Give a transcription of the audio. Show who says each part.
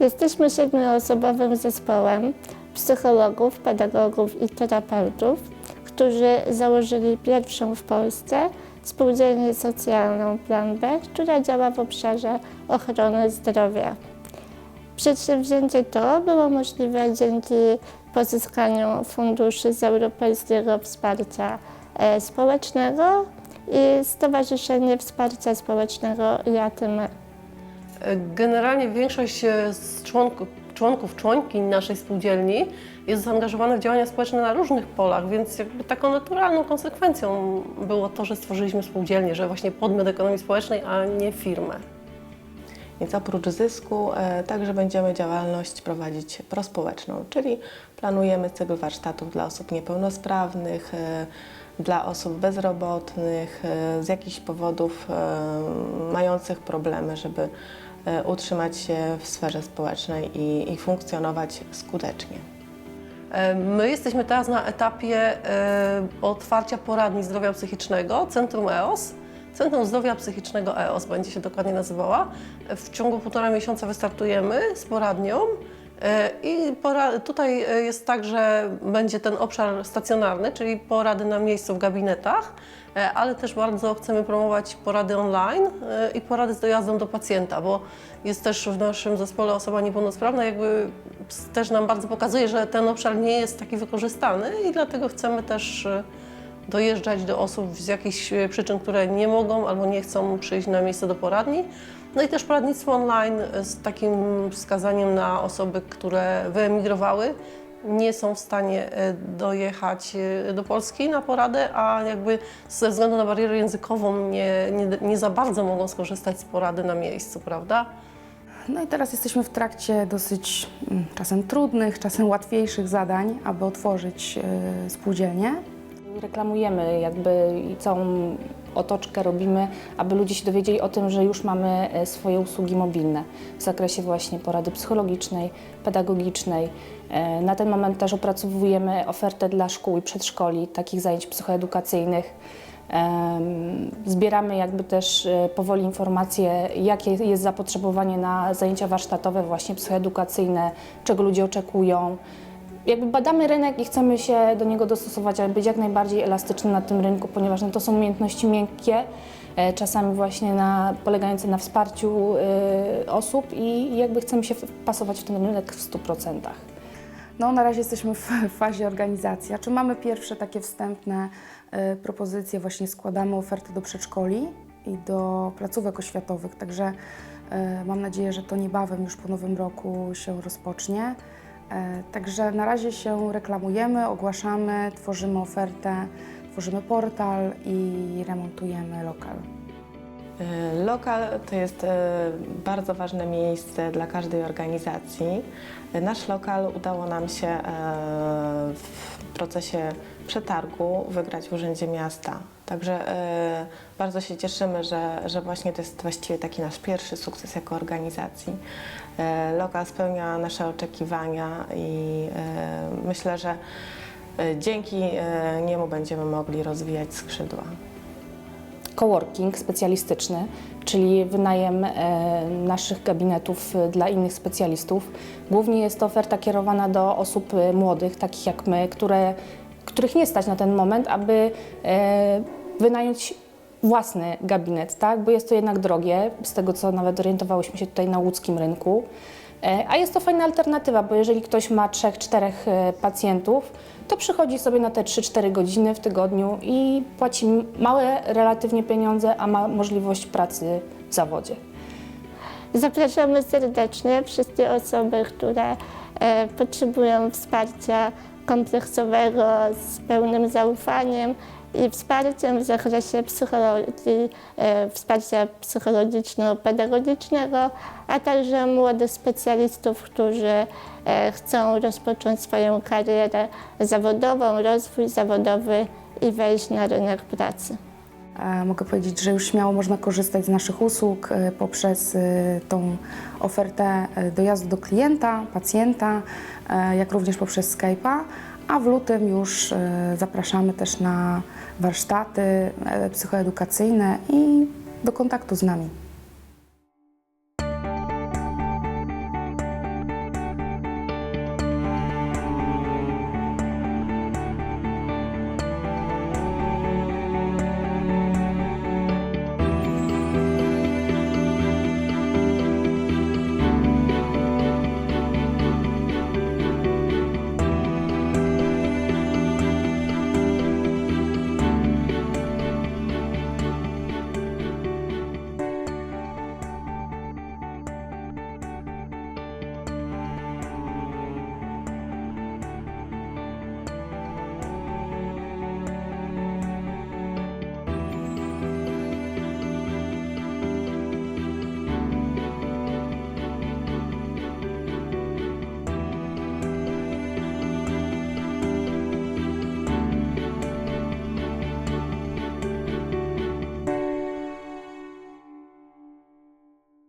Speaker 1: Jesteśmy siedmioosobowym zespołem psychologów, pedagogów i terapeutów, którzy założyli pierwszą w Polsce spółdzielnię socjalną Plan B, która działa w obszarze ochrony zdrowia. Przedsięwzięcie to było możliwe dzięki pozyskaniu funduszy z Europejskiego Wsparcia e, Społecznego i Stowarzyszenie Wsparcia Społecznego Jatymy.
Speaker 2: Generalnie większość e, z członków, członków, naszej spółdzielni jest zaangażowana w działania społeczne na różnych polach, więc jakby taką naturalną konsekwencją było to, że stworzyliśmy spółdzielnię, że właśnie podmiot ekonomii społecznej, a nie firmę.
Speaker 3: Więc oprócz zysku e, także będziemy działalność prowadzić prospołeczną, czyli planujemy cykl warsztatów dla osób niepełnosprawnych, e, dla osób bezrobotnych, e, z jakichś powodów e, mających problemy, żeby utrzymać się w sferze społecznej i, i funkcjonować skutecznie.
Speaker 2: E, My jesteśmy teraz na etapie e, otwarcia poradni zdrowia psychicznego, Centrum EOS. Centrum Zdrowia Psychicznego EOS będzie się dokładnie nazywała. W ciągu półtora miesiąca wystartujemy z poradnią. E, I pora- tutaj e, jest tak, że będzie ten obszar stacjonarny, czyli porady na miejscu w gabinetach, e, ale też bardzo chcemy promować porady online i porady z dojazdem do pacjenta, bo jest też w naszym zespole osoba niepełnosprawna, jakby też nam bardzo pokazuje, że ten obszar nie jest taki wykorzystany i dlatego chcemy też dojeżdżać do osób z jakichś przyczyn, które nie mogą albo nie chcą przyjść na miejsce do poradni. No i też poradnictwo online z takim wskazaniem na osoby, które wyemigrowały, nie są w stanie e, dojechać e, do Polski na poradę, a jakby ze względu na barierę językową nie, nie, nie za bardzo mogą skorzystać z porady na miejscu, prawda?
Speaker 4: No i teraz jesteśmy w trakcie dosyć mm, czasem trudnych, czasem łatwiejszych zadań, aby otworzyć e, spółdzielnię.
Speaker 5: Reklamujemy jakby i całą otoczkę robimy, aby ludzie się dowiedzieli o tym, że już mamy e, swoje usługi mobilne w zakresie właśnie porady psychologicznej, pedagogicznej. E, Na ten moment też opracowujemy ofertę dla szkół i przedszkoli, takich zajęć psychoedukacyjnych. Zbieramy jakby też e, powoli informacje, jakie jest zapotrzebowanie na zajęcia warsztatowe, właśnie psychoedukacyjne, czego ludzie oczekują. Jakby badamy rynek i chcemy się do niego dostosować, ale być jak najbardziej elastycznym na tym rynku, ponieważ no, to są umiejętności miękkie, e, czasami właśnie na, polegające na wsparciu e, osób i jakby chcemy się wpasować w ten rynek w 100%.
Speaker 4: No na razie jesteśmy w fazie organizacji. Czy mamy pierwsze takie wstępne e, propozycje, właśnie składamy oferty do przedszkoli i do placówek oświatowych, także e, mam nadzieję, że to niebawem już po nowym roku się rozpocznie. E, Także na razie się reklamujemy, ogłaszamy, tworzymy ofertę, tworzymy portal i remontujemy lokal.
Speaker 3: E, Lokal to jest e, bardzo ważne miejsce dla każdej organizacji. Nasz lokal udało nam się w procesie przetargu wygrać w Urzędzie Miasta. Także e, bardzo się cieszymy, że, że właśnie to jest właściwie taki nasz pierwszy sukces jako organizacji. E, Lokal spełnia nasze oczekiwania i e, myślę, że e, dzięki e, niemu będziemy mogli rozwijać skrzydła.
Speaker 5: Coworking specjalistyczny, czyli wynajem naszych gabinetów dla innych specjalistów. Głównie jest to oferta kierowana do osób młodych, takich jak my, które, których nie stać na ten moment, aby e, wynająć własny gabinet, tak? bo jest to jednak drogie, z tego co nawet orientowałyśmy się tutaj na łódzkim rynku. E, A jest to fajna alternatywa, bo jeżeli ktoś ma 3-4 pacjentów, to przychodzi sobie na te 3-4 godziny w tygodniu i płaci małe relatywnie pieniądze, a ma możliwość pracy w zawodzie.
Speaker 1: Zapraszamy serdecznie wszystkie osoby, które e, potrzebują wsparcia kompleksowego z pełnym zaufaniem i wsparciem w zakresie psychologii, e, wsparcia psychologiczno-pedagogicznego, a także młodych specjalistów, którzy e, chcą rozpocząć swoją karierę zawodową, rozwój zawodowy i wejść na rynek pracy.
Speaker 4: Mogę powiedzieć, że już śmiało można korzystać z naszych usług e, poprzez tą ofertę dojazdu do klienta, pacjenta, jak również poprzez Skype'a, a w lutym już e, zapraszamy też na warsztaty e, psychoedukacyjne i do kontaktu z nami.